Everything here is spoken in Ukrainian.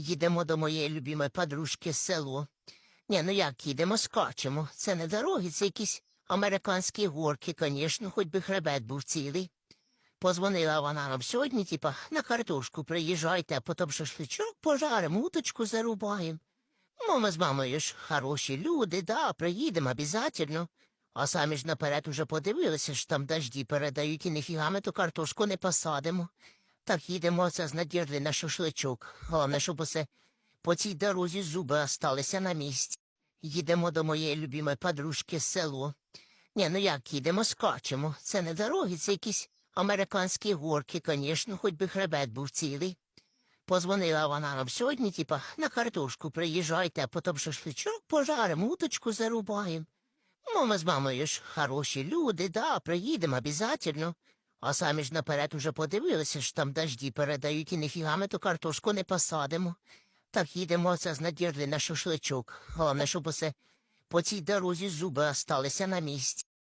Їдемо до моєї любимої подружки село. Ні, ну як їдемо, скачемо. Це не дороги, це якісь американські горки, звісно, хоч би хребет був цілий. Позвонила вона нам сьогодні, типа, на картошку приїжджайте, а потім шашличок пожаримо, уточку зарубаємо. Ну, ми з мамою ж хороші люди, да, приїдемо обязательно. А самі ж наперед уже подивилися, що там дожді передають і ніфіга ми ту картошку не посадимо. Так їдемо це з надіжди на шашличок. Головне, щоб усе по цій дорозі зуби осталися на місці. Їдемо до моєї любимої подружки з село. Ні, ну як їдемо, скачемо. Це не дороги, це якісь американські горки, звісно, хоч би хребет був цілий. Позвонила вона нам сьогодні, типа, на картошку приїжджайте, а потім шашличок пожаримо, уточку зарубаємо. Ну, ми з мамою ж хороші люди, да, приїдемо обязательно. А самі ж наперед уже подивилися, що там дожді передають і ніфіга ми ту картошку не посадимо. Так їдемо це з надірли на шашличок. Головне, щоб усе по цій дорозі зуби осталися на місці.